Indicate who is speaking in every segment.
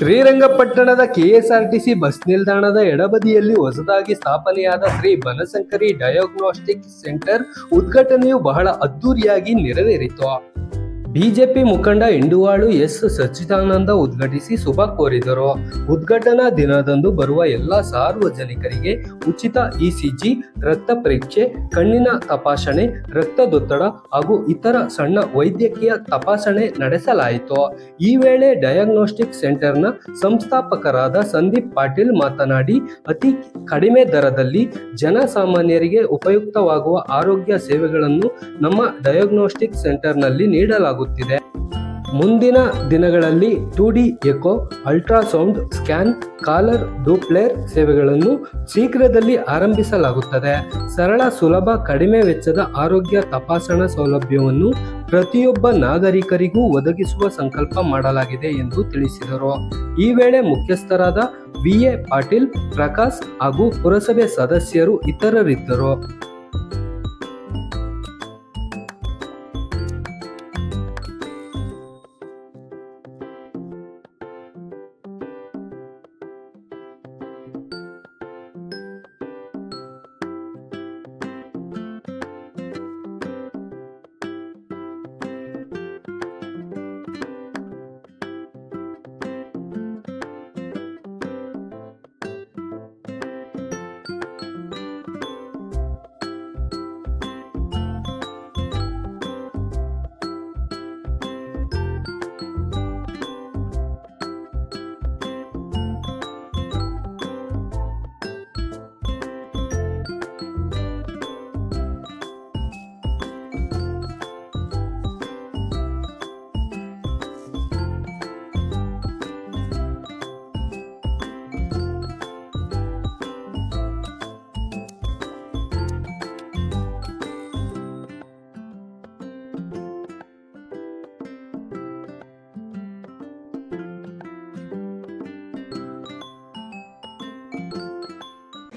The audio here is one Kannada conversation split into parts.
Speaker 1: ಶ್ರೀರಂಗಪಟ್ಟಣದ ಕೆಎಸ್ಆರ್ಟಿಸಿ ಬಸ್ ನಿಲ್ದಾಣದ ಎಡಬದಿಯಲ್ಲಿ ಹೊಸದಾಗಿ ಸ್ಥಾಪನೆಯಾದ ಶ್ರೀ ಬನಶಂಕರಿ ಡಯಾಗ್ನೋಸ್ಟಿಕ್ ಸೆಂಟರ್ ಉದ್ಘಾಟನೆಯು ಬಹಳ ಅದ್ದೂರಿಯಾಗಿ ನೆರವೇರಿತು. ಬಿಜೆಪಿ ಮುಖಂಡ ಇಂಡುವಾಳು ಎಸ್ ಸಚ್ಚಿದಾನಂದ ಉದ್ಘಾಟಿಸಿ ಶುಭ ಕೋರಿದರು. ಉದ್ಘಾಟನಾ ದಿನದಂದು ಬರುವ ಎಲ್ಲ ಸಾರ್ವಜನಿಕರಿಗೆ ಉಚಿತ ಇಸಿಜಿ, ರಕ್ತ ಪರೀಕ್ಷೆ, ಕಣ್ಣಿನ ತಪಾಸಣೆ, ರಕ್ತದೊತ್ತಡ ಹಾಗೂ ಇತರ ಸಣ್ಣ ವೈದ್ಯಕೀಯ ತಪಾಸಣೆ ನಡೆಸಲಾಯಿತು. ಈ ವೇಳೆ ಡಯಾಗ್ನೋಸ್ಟಿಕ್ ಸೆಂಟರ್ನ ಸಂಸ್ಥಾಪಕರಾದ ಸಂದೀಪ್ ಪಾಟೀಲ್ ಮಾತನಾಡಿ, ಅತಿ ಕಡಿಮೆ ದರದಲ್ಲಿ ಜನಸಾಮಾನ್ಯರಿಗೆ ಉಪಯುಕ್ತವಾಗುವ ಆರೋಗ್ಯ ಸೇವೆಗಳನ್ನು ನಮ್ಮ ಡಯಾಗ್ನೋಸ್ಟಿಕ್ ಸೆಂಟರ್ನಲ್ಲಿ ನೀಡಲಾಗುತ್ತಿದೆ. ಮುಂದಿನ ದಿನಗಳಲ್ಲಿ two D echo, ultrasound scan, colour, doppler ಸೇವೆಗಳನ್ನು ಶೀಘ್ರದಲ್ಲಿ ಆರಂಭಿಸಲಾಗುತ್ತದೆ. ಸರಳ, ಸುಲಭ, ಕಡಿಮೆ ವೆಚ್ಚದ ಆರೋಗ್ಯ ತಪಾಸಣಾ ಸೌಲಭ್ಯವನ್ನು ಪ್ರತಿಯೊಬ್ಬ ನಾಗರಿಕರಿಗೂ ಒದಗಿಸುವ ಸಂಕಲ್ಪ ಮಾಡಲಾಗಿದೆ ಎಂದು ತಿಳಿಸಿದರು. ಈ ವೇಳೆ ಮುಖ್ಯಸ್ಥರಾದ ವಿಎ ಪಾಟೀಲ್, ಪ್ರಕಾಶ್ ಹಾಗೂ ಪುರಸಭೆ ಸದಸ್ಯರು ಇತರರಿದ್ದರು.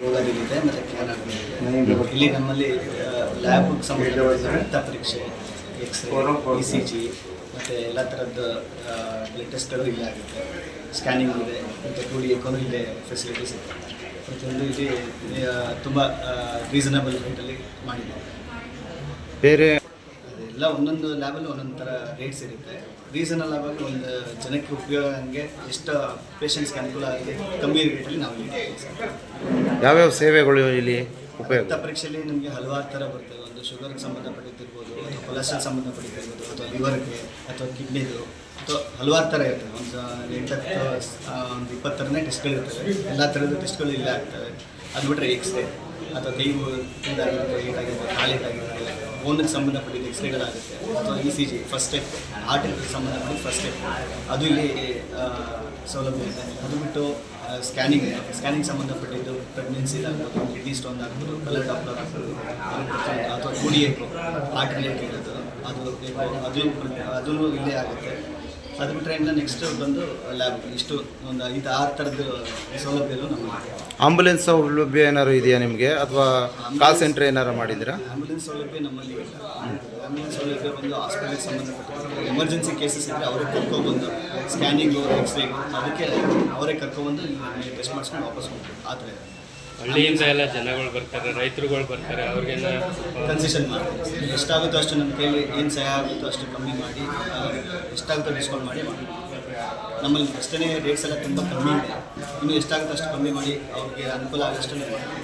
Speaker 2: ರೋಗಗಳಿದೆ ಮತ್ತು ಕ್ಯಾನರ್ಗಳಿದೆ ಇಲ್ಲಿ ನಮ್ಮಲ್ಲಿ ಲ್ಯಾಬ್ ಸಂಬಂಧಿಸಿದ ರಕ್ತ ಪರೀಕ್ಷೆ ಎಕ್ಸ್ರೇ ಇ ಸಿ ಜಿ ಮತ್ತು ಎಲ್ಲ ಥರದ್ದು ಬ್ಲಡ್ ಟೆಸ್ಟ್ಗಳು ಇಲ್ಲೇ ಆಗುತ್ತೆ. ಸ್ಕ್ಯಾನಿಂಗ್ ಇದೆ ಮತ್ತು ಟು ಡಿ ಇಲ್ಲೇ ಫೆಸಿಲಿಟೀಸ್ ಇದೆ. ಪ್ರತಿಯೊಂದು ಇಲ್ಲಿ ತುಂಬ ರೀಸನಬಲ್ ರೇಟಲ್ಲಿ ಮಾಡಿದ್ದೀವಿ
Speaker 3: ಬೇರೆ?
Speaker 2: ಅದೆಲ್ಲ ಒಂದೊಂದು ಲ್ಯಾಬಲ್ಲಿ ಒಂದೊಂದು ಥರ ರೇಟ್ಸ್ ಇರುತ್ತೆ. ರೀಸನಲ್ ಆಗಿ ಒಂದು ಜನಕ್ಕೆ ಉಪಯೋಗ ಹಂಗೆ ಎಷ್ಟು ಪೇಷಂಟ್ಸ್ಗೆ ಅನುಕೂಲ ಆಗಿದೆ ಕಮ್ಮಿ ರೇಟಲ್ಲಿ ನಾವು ಇಲ್ಲಿ
Speaker 3: ಯಾವ್ಯಾವ ಸೇವೆಗಳು ಇಲ್ಲಿ ಉಪಯೋಗ?
Speaker 2: ರಕ್ತ ಪರೀಕ್ಷೆಯಲ್ಲಿ ನಿಮಗೆ ಹಲವಾರು ಥರ ಬರ್ತದೆ ಒಂದು ಶುಗರ್ಗೆ ಸಂಬಂಧಪಟ್ಟಿರ್ಬೋದು, ಅಥವಾ ಕೊಲೆಸ್ಟ್ರಾಲ್ ಸಂಬಂಧಪಟ್ಟಿರ್ಬೋದು, ಅಥವಾ ಲಿವರ್ಗೆ ಅಥವಾ ಕಿಡ್ನಿದು ಅಥವಾ ಹಲವಾರು ಥರ ಇರ್ತದೆ. ಒಂದು ಎಂಟತ್ತು ಒಂದು ಇಪ್ಪತ್ತರನೇ ಟೆಸ್ಟ್ಗಳಿರ್ತವೆ ಎಲ್ಲ ಥರದ ಟೆಸ್ಟ್ಗಳು ಇಲ್ಲೇ ಆಗ್ತವೆ. ಅದು ಬಿಟ್ಟರೆ ಎಕ್ಸ್ರೇ ಅಥವಾ ಕೈ ಇದಾಗಿರುತ್ತೆ ಏಟಾಗಿರುತ್ತೆ ಕಾಲಿಗಾಗಿರುತ್ತೆ ಓನಿಗೆ ಸಂಬಂಧಪಟ್ಟಿದ್ದ ಎಕ್ಸ್ರೇಗಳಾಗುತ್ತೆ ಅಥವಾ E C G first step ಹಾರ್ಟಿಗೆ ಸಂಬಂಧಪಟ್ಟಿದ್ದು ಫಸ್ಟ್ ಸ್ಟೆಪ್ ಅದು ಇಲ್ಲಿ ಸೌಲಭ್ಯ ಇದೆ. ಅದು ಬಿಟ್ಟು ಸ್ಕ್ಯಾನಿಂಗ್ ಸ್ಕ್ಯಾನಿಂಗ್ ಸಂಬಂಧಪಟ್ಟಿದ್ದು ಪ್ರೆಗ್ನೆನ್ಸಿ ಆಗ್ಬೋದು ಕಿಡ್ನಿ ಸ್ಟೋನ್ ಆಗ್ಬೋದು ಕಲರ್ ಡಾಕ್ಟರ್ ಆಗ್ಬೋದು ಅಥವಾ ಕುಡಿ ಏಕೋ ಹಾರ್ಟ್ ರಿಲೇಟೆಡ್ ಅದು ಅದು ಅದು ಅದೂ ಇಲ್ಲೇ ಆಗುತ್ತೆ. ಅದು ಬಿಟ್ಟರೆ ಇನ್ನು ನೆಕ್ಸ್ಟ್ ಬಂದು ಲ್ಯಾಬ್ ಇಷ್ಟು ಒಂದು ಐದು ಆರು ಥರದ್ದು ಸೌಲಭ್ಯಗಳು ನಮ್ಮ
Speaker 3: ಆಂಬುಲೆನ್ಸ್ ಸೌಲಭ್ಯ ಏನಾದ್ರು ಇದೆಯಾ ನಿಮಗೆ? ಅಥವಾ ಕಾಲ್ ಸೆಂಟರ್ ಏನಾರು ಮಾಡಿದ್ದೀರಾ?
Speaker 2: ಆಂಬುಲೆನ್ಸ್ ಸೌಲಭ್ಯ ನಮ್ಮಲ್ಲಿ ಇಲ್ಲ. ಆಂಬ್ಯುಲೆನ್ಸ್ ಸೌಲಭ್ಯ ಬಂದು ಹಾಸ್ಪಿಟಲ್ಗೆ ಸಂಬಂಧಪಟ್ಟ ಎಮರ್ಜೆನ್ಸಿ ಕೇಸಸ್ ಇದ್ದರೆ ಅವರೇ ಕರ್ಕೊಬಂದು ಸ್ಕ್ಯಾನಿಂಗು ಎಕ್ಸ್ರೇಗು ಅದಕ್ಕೆ ಅವರೇ ಕರ್ಕೊಬಂದು ಟೆಸ್ಟ್ ಮಾಡಿಸ್ಕೊಂಡು ವಾಪಸ್ ಹೋಗ್ತೀವಿ ಆ ಥರ
Speaker 4: ಹಳ್ಳಿಯಿಂದ ಎಲ್ಲ ಜನಗಳು ಬರ್ತಾರೆ ರೈತರುಗಳು ಬರ್ತಾರೆ ಅವ್ರಿಗೆಲ್ಲ
Speaker 2: ಕನ್ಸೆಷನ್ ಮಾಡ್ತೀವಿ. ಎಷ್ಟಾಗುತ್ತೋ ಅಷ್ಟು ನಮ್ಮ ಕೈಲಿ ಏನು ಸಹಾಯ ಆಗುತ್ತೋ ಅಷ್ಟು ಕಮ್ಮಿ ಮಾಡಿ ಎಷ್ಟಾಗುತ್ತೋ ಡಿಸ್ಕೌಂಟ್ ಮಾಡಿ ಮಾಡಿ ನಮ್ಮಲ್ಲಿ ಅಷ್ಟೇ ರೇಟ್ಸ್ ಎಲ್ಲ ತುಂಬ ಕಮ್ಮಿ ಇದೆ. ಇನ್ನು ಎಷ್ಟಾಗುತ್ತೋ ಅಷ್ಟು ಕಮ್ಮಿ ಮಾಡಿ ಅವ್ರಿಗೆ ಅನುಕೂಲ ಆಗೋಷ್ಟು ಮಾಡ್ತೀವಿ.